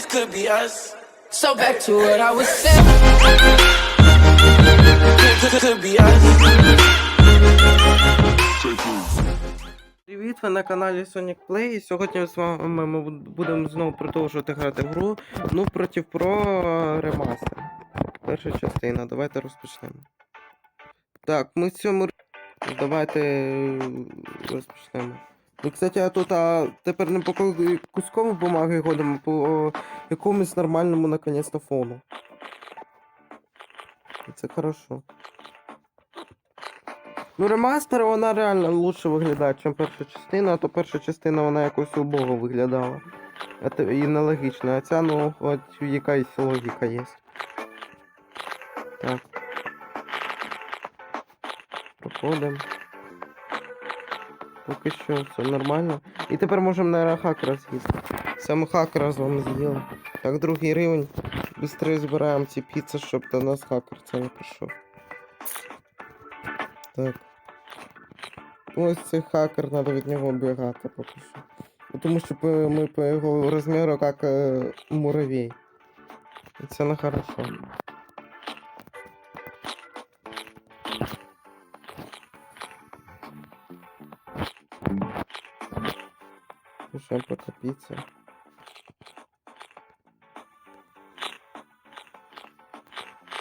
this could be us. So back to what I was saying. Could, could be us. Привіт, ви на каналі Sonic Play. І сьогодні з вами ми будемо знову продовжувати грати в гру. Ну проти про ремастер. Перша частина. Давайте розпочнемо. Так, ми в цьому. Давайте е, розпочнемо. Ну, кстати, а тут а, тепер не по ку- кускову бумаги ходимо, а по якомусь нормальному наконець-то фону. І Це хорошо. Ну, ремастер вона реально лучше виглядає, ніж перша частина, а то перша частина вона якось убого виглядала. Те- і нелогічно, а ця, ну, хоч якась логіка є. Так. Проходимо. Поки що все нормально. І тепер можемо на хакера з'їсти. Саме хакера з вами з'їли. Так, другий рівень. Быстрее збираємо ці піци, щоб до нас хакер це не прийшов. Так. Ось цей хакер, треба від нього бігати поки що. Тому що ми по його розміру як е, муравей. Це не хорошо. Ще потопіться.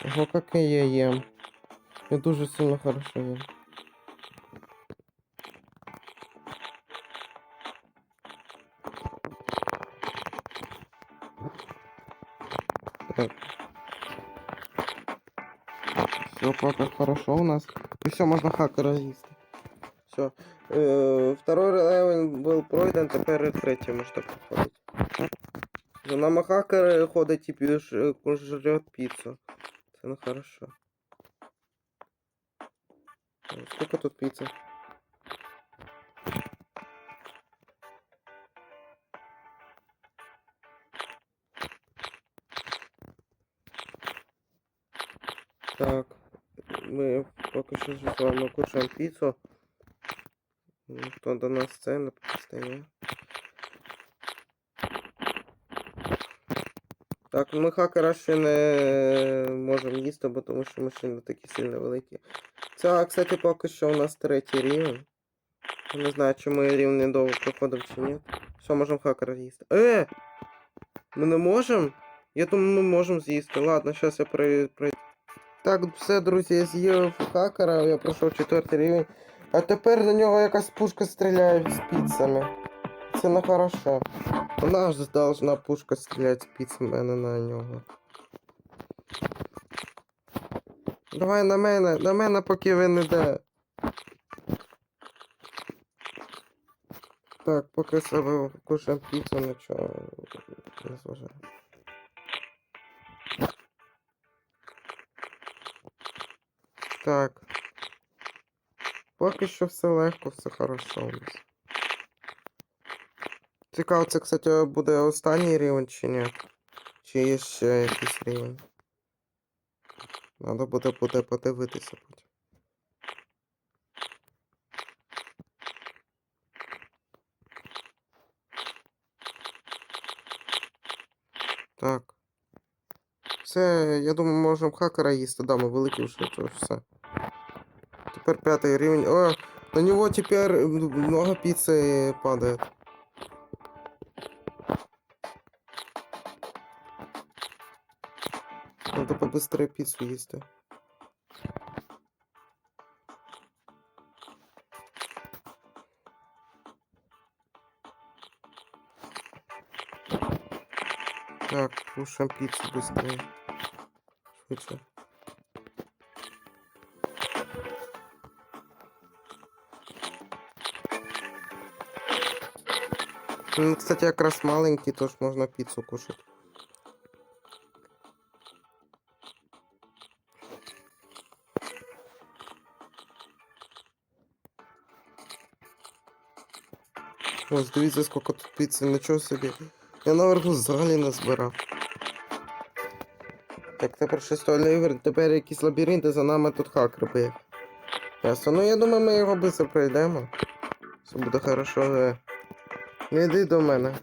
Ого, как и я ем. Я дуже сильно хорошо ем. Все пока хорошо у нас. И все, можно хакера їсти. Все. Э, второй левел был пройден, тепер третій можна проходити. За нами хакер ходить і піш, жрет піцу. Це не хорошо. Э, Сколько тут пиццы? Так, ми поки що з вами кушаємо піцу. Ніхто до нас це не. Так, ми хакера ще не можемо їсти, бо тому що ми ще не такі сильно великі. Це, кстати, поки що у нас третій рівень. Не знаю, чи ми рівень довго проходимо чи ні. Все, можемо хакера з'їсти. Е! Ми не можемо? Я думаю, ми можемо з'їсти. Ладно, зараз я пройду. Так, все, друзі, я з'їв хакера, я пройшов четвертий рівень. А тепер на нього якась пушка стріляє з піцами. Це не хорошо. Вона ж должна пушка стріляти з піцами, а не на нього. Давай на мене, на мене, поки він іде. Так, поки себе кушаємо піцу, нічого не зважаю. Так. Поки що все легко, все хорошо у нас. Цікаво, це, кстати, буде останній рівень чи ні? Чи є ще якийсь рівень? Надо буде буде подивитися потім. Так. Все, я думаю, можемо хакера їсти. Да, ми великі вже, то все. Тепер п'ятий рівень. О, на нього тепер много піци падає. Надо побыстрее пиццу їсти. Так, кушаем пиццу быстрее. Швидше. Він, кстати, якраз маленький, тож можна піцу кушати. Ось дивіться, скільки тут піци, нічого собі. Я наверху взагалі не збирав. Так, тепер шестой лівер, тепер якісь лабіринти, за нами тут хакер бив. Ясно, ну я думаю, ми його швидко пройдемо. Все буде хорошо. Не йди до мене.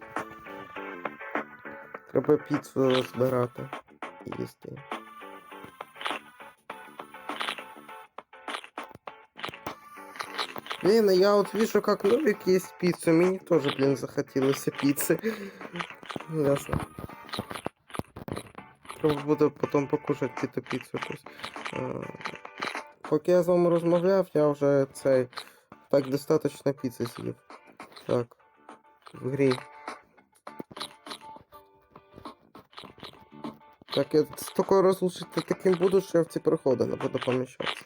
Треба піцу збирати і їсти. Блин, я вот вижу, как Новик есть пиццу, мне тоже, блин, захотелось пиццы. Ясно. Треба буде потім покушати піти піцу якусь. Поки я з вами розмовляв, я вже цей так достатньо піци з'їв. Так. В грі. Так, я з такою розлучити таким буду, що я в ці проходи не буду поміщатися.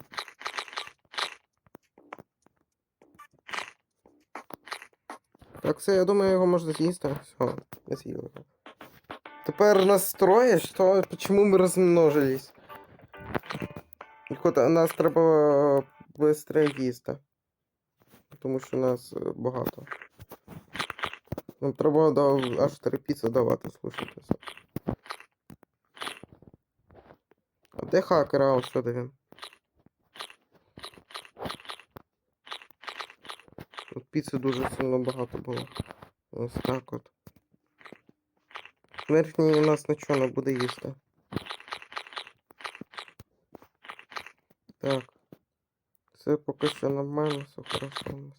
Так, все, я думаю, його можна з'їсти. Все, я з'їв його. Тепер нас що? Почему ми розмножились? От нас треба швидше їсти. Тому що нас е, багато. Нам треба дав, аж три піци давати, слушайте. А де хакер? А, ось сюди він. Тут піци дуже сильно багато було. Ось так от. Верхній у нас нічого не буде їсти. Так. Все поки що нормально, все хорошо у нас.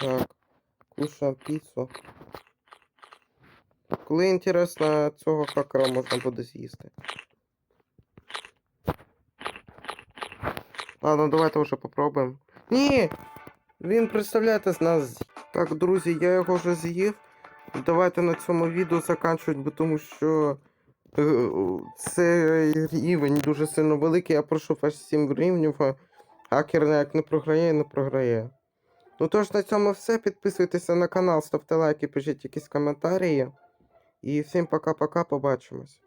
Так, кушаємо піцу. Коли інтересно цього хакера можна буде з'їсти. Ладно, давайте вже попробуємо. Ні! Він, представляєте, з нас. Так, друзі, я його вже з'їв. Давайте на цьому відео заканчувати, тому що е, цей рівень дуже сильно великий. Я прошу аж 7 рівнів. Хакер як не програє, не програє. Ну тож на цьому все. Підписуйтеся на канал, ставте лайки, пишіть якісь коментарі. І всім пока-пока, побачимось.